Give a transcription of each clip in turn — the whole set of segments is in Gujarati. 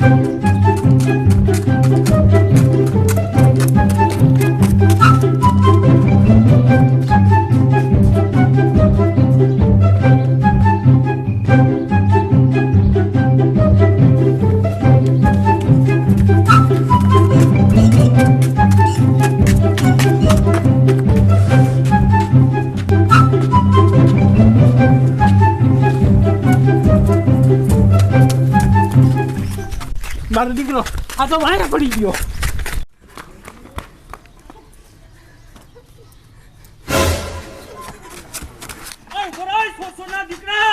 મારો આ તો વાયા પડી ગયો. સોસોના દીકરા!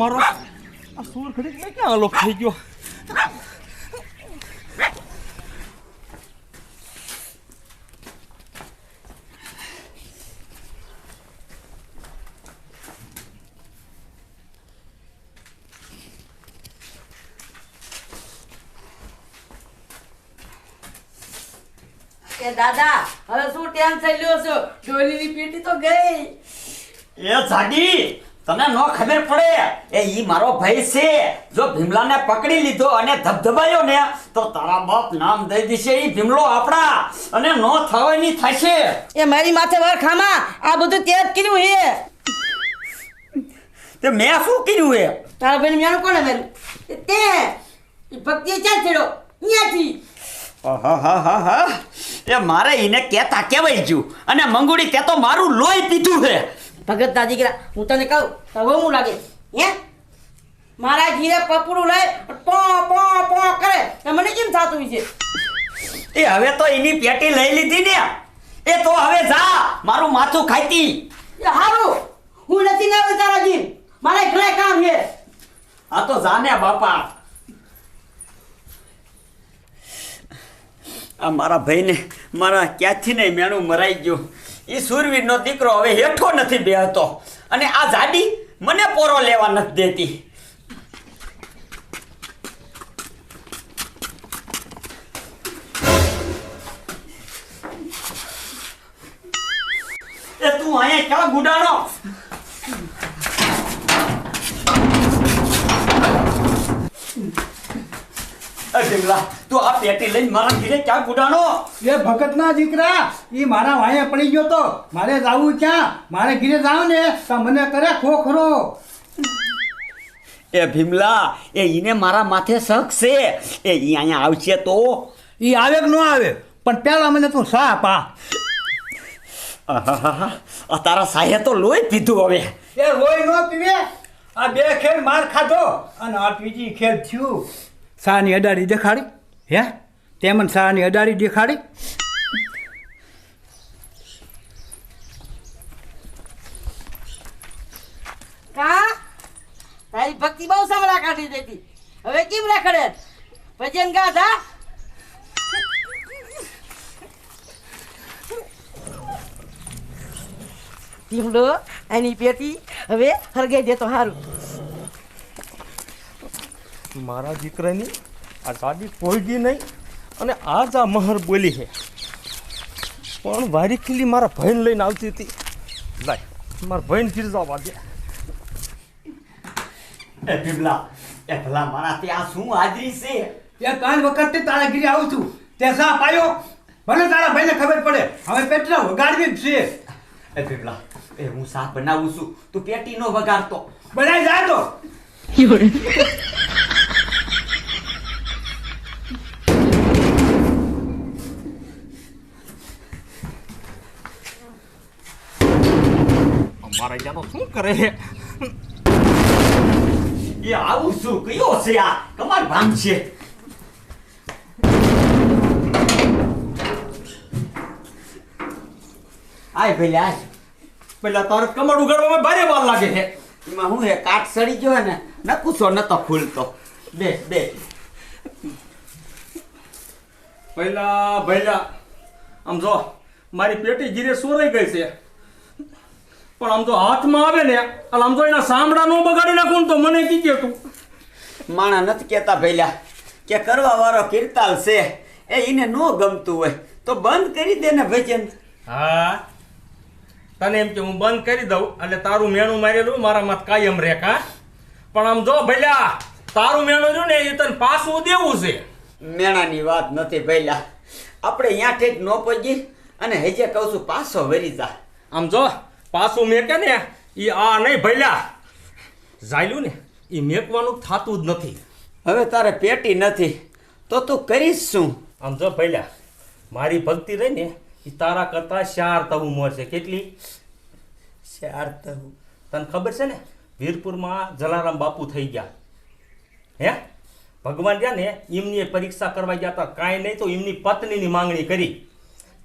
મારો આ સુર ખડી મેં ક્યાં અલોપ થઈ ગયો? કે દાદા હવે શું ટેન્શન લ્યો છો? ડોલીની પેટી તો ગઈ. એ જાડી તને નો ખબર પડે? એ ઈ મારો ભાઈ છે. જો ભીમલાને પકડી લીધો અને ધબધબાયો ને તો તારા બાપ નામ દઈ દેશે ઈ ભીમલો આપણા. અને નો થવાની થશે. એ મારી માથે વાર ખામા. આ બધું તે જ કર્યું હે. તે મેં શું કર્યું હે? તારા ભાઈ મેનું કોને માર્યું એ તે. ભક્તિ ચાલ છેડો અહીંયાથી. એ મારે એને કેતા કેવાય ગયું અને મંગુડી કે તો મારું લોહી પીધું છે ભગત દાદી દીકરા હું તને કહું તો હું લાગે. હે? મારા ઘીરે પપડું લઈ પો પો પો કરે. તો મને કેમ થતું છે? એ હવે તો એની પેટી લઈ લીધી ને. એ તો હવે જા મારું માથું ખાઈતી. હારું. હું નથી ના તારા ઘીર. મારે ઘરે કામ છે. આ તો જાને બાપા. આ મારા ભાઈને મારા ક્યાંથી નહીં મેણું મરાઈ ગયું. એ સુરવીરનો દીકરો હવે હેઠો નથી બેહતો. અને આ જાડી મને પોરો લેવા નથી દેતી. તું અહીંયા ક્યાં ગુડાણો? તું આ પેટી લઈને મારા ઘીરે ક્યાં ગુડાણો? એ ભગતના દીકરા એ મારા વાયા પડી ગયો તો. મારે જાવું ક્યાં? મારે ઘીરે જાવ ને? તો મને કરે ખોખરો. એ ભીમલા એ ઈને મારા માથે શક છે. એ ઈ અહીંયા આવશે તો? ઈ આવે કે ન આવે? પણ પહેલા મને તું સા પા. તારા સાહે તો લોહી પીધું હવે. એ લોહી નો પીવે? આ બે ખેલ માર ખાધો. અને આ ત્રીજી ખેલ થયું. સાની અડાડી દેખાડી? હે? તેમજ સાની અડાડી દેખાડી? તારી ભક્તિ બહુ સાંભળા કાઢી દેતી હવે કેમ રખડે? ભજન ગાધા ટીમડો એની પેટી હવે હરગાઈ દેતો હારું. મારા દીકરાની આ ગાડી પોલગી નહીં અને આજ આ મહર બોલી છે. પણ વારી ખીલી મારા ભાઈને લઈને આવતી હતી. લાય મારા ભાઈને ગીરજાવા દે. એ પીપલા એ ભલા મારા ત્યાં શું હાજરી છે? એ કાલ વખત તારા ગીરી આવું છું. તે સા પાયો ભલે તારા ભાઈને ખબર પડે હવે પેટલા વગાડવી જ છે. એ પીપલા એ હું શાક બનાવું છું તું પેટી નો વગાડતો. બનાવી જાય તો. મારા તો શું કરે છે એ આવું શું કયો છે આ કમાલ ભાંગ છે આય ભલે આય પેલા તારે કમળ ઉગાડવામાં ભારે વાર લાગે છે એમાં હું હે કાટ સડી ગયો ને ન કુસો ન તો ફૂલતો બે બે પહેલા ભૈલા આમ જો મારી પેટી જીરે સોરાઈ ગઈ છે પણ આમ તો હાથમાં આવે ને એટલે આમ તો એના સાંભળા નો બગાડી નાખું તો મને કીજે તું? માણા નથી કહેતા ભૈલા કે કરવા વાળો કીર્તાલ છે એ એને ન ગમતું હોય. તો બંધ કરી દે ને ભજન. હા. તને એમ કે હું બંધ કરી દઉં એટલે તારું મેણું મારેલું મારા મત કાયમ રે કા પણ આમ જો ભૈલા તારું મેણું જો ને એ તને પાછું દેવું છે. મેણાની વાત નથી ભૈલા. આપણે અહીંયા ઠેક ન પહોંચી અને હજે કહું છું પાછો વરી જા. આમ જો પાછું મેકે ને એ આ નહીં ભૈલા જાયલું ને એ મેકવાનું થતું જ નથી. હવે તારે પેટી નથી તો તું કરીશ શું? આમ જો ભૈલા મારી ભક્તિ રહી ને એ તારા કરતા ચાર તવું મળશે. કેટલી? ચાર તવું તને ખબર છે ને વીરપુરમાં જલારામ બાપુ થઈ ગયા. હે? ભગવાન ગયા ને એમની પરીક્ષા કરવા ગયા હતા. કાંઈ નહીં તો એમની પત્નીની માંગણી કરી.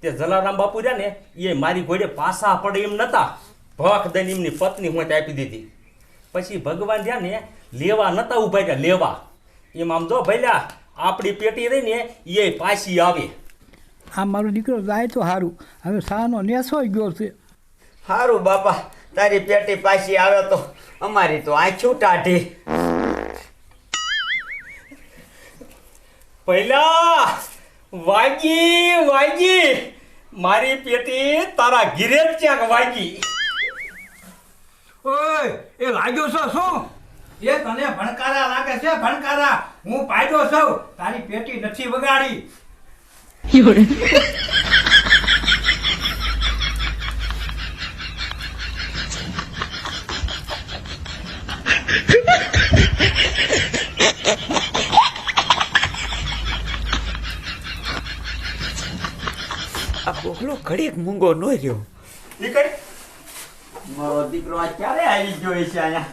તે જલારામ બાપુ રહ્યા ને એ મારી ઘોડે પાસા પડે એમ નતા. ભખ દઈને એમની પત્ની હું આપી દીધી. પછી ભગવાન રહ્યા ને લેવા નતા ઊભા રહ્યા લેવા. એમ આમ જો ભલ્યા આપણી પેટી રહી ને એ પાછી આવે. આ મારો દીકરો જાય તો સારું હવે સાનો નેસો ગયો છે. સારું બાપા તારી પેટી પાછી આવે તો અમારી તો આંખું ટાઢી પહેલા વાગી વાગી. મારી પેટી તારા ઘીરે જ ક્યાંક વાગી. ઓય એ લાગ્યો છો શું? એ તને ભણકારા લાગે છે ભણકારા. હું પાડ્યો છું. તારી પેટી નથી વગાડી. આ બોકલો ઘડીક મૂંગો ન રહ્યો નીકળ મારો દીકરો આ ક્યારે આવી ગયો છે અહીંયા?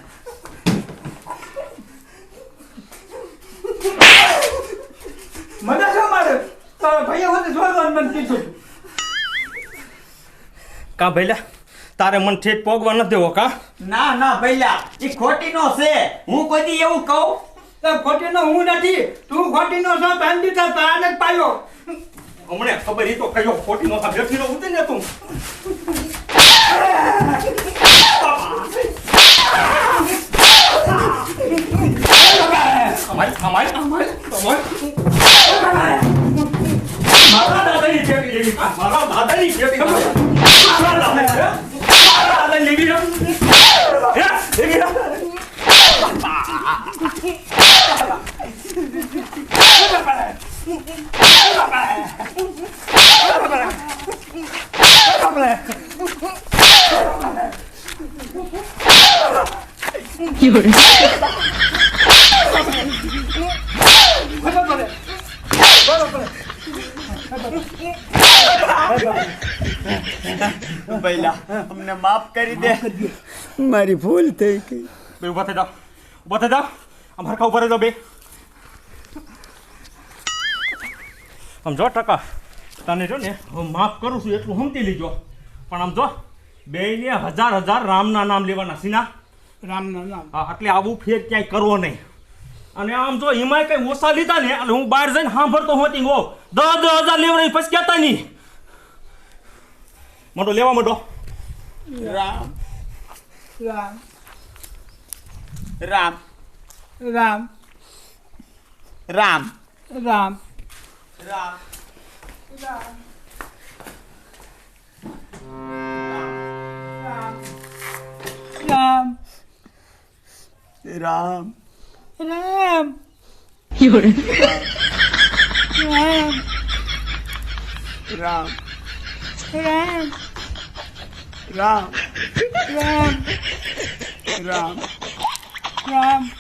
મને શું મારે? તારા ભાઈએ હોતે જોવાનું મને કીધું. કા ભૈલા તારે મને ઠેઠ પોગવા નથી દેવો કા? ના ના ભૈલા એ ખોટી નો છે. હું કોઈ એવું કહું? તો ખોટીનો હું નથી. તું ખોટીનો છો તાન દીધા તાને જ પાયો. હમણે ખબર તો કયો ખોટી નો બેઠી તું અમારી અમારી અમારી મારા દાદાની પેટી એવી મારા દાદાની લેવી લેવી ભૈલા અમને માફ કરી દે. મારી ભૂલ થઈ ગઈ. ઊભા થઈ જાઓ ઊભા થઈ જાઓ અમારા ઊભા રહી જાઓ બે. આમ જો ટકા તને જો ને હું માફ કરું છું એટલું સમજી લીજો. પણ આમ જો બેયને હજાર હજાર રામના નામ લેવાના સીના. રામના નામ. હા એટલે આવું ફેર ક્યાંય કરવો નહીં. અને આમ જો એમાંય કઈ ઓછા લીધા ને એટલે હું બહાર જઈને સાંભળતો હોતી હો દસ દસ હજાર લેવડાવી પછી કહેતા નહીં. મોટો લેવા મોટો રામ. રામ. રામ. રામ. રામ. રામ. 얘들아. 얘들아. 얘들아. 얘들아. 얘들아. 요래. 얘들아. 얘들아. 얘들아. 얘들아.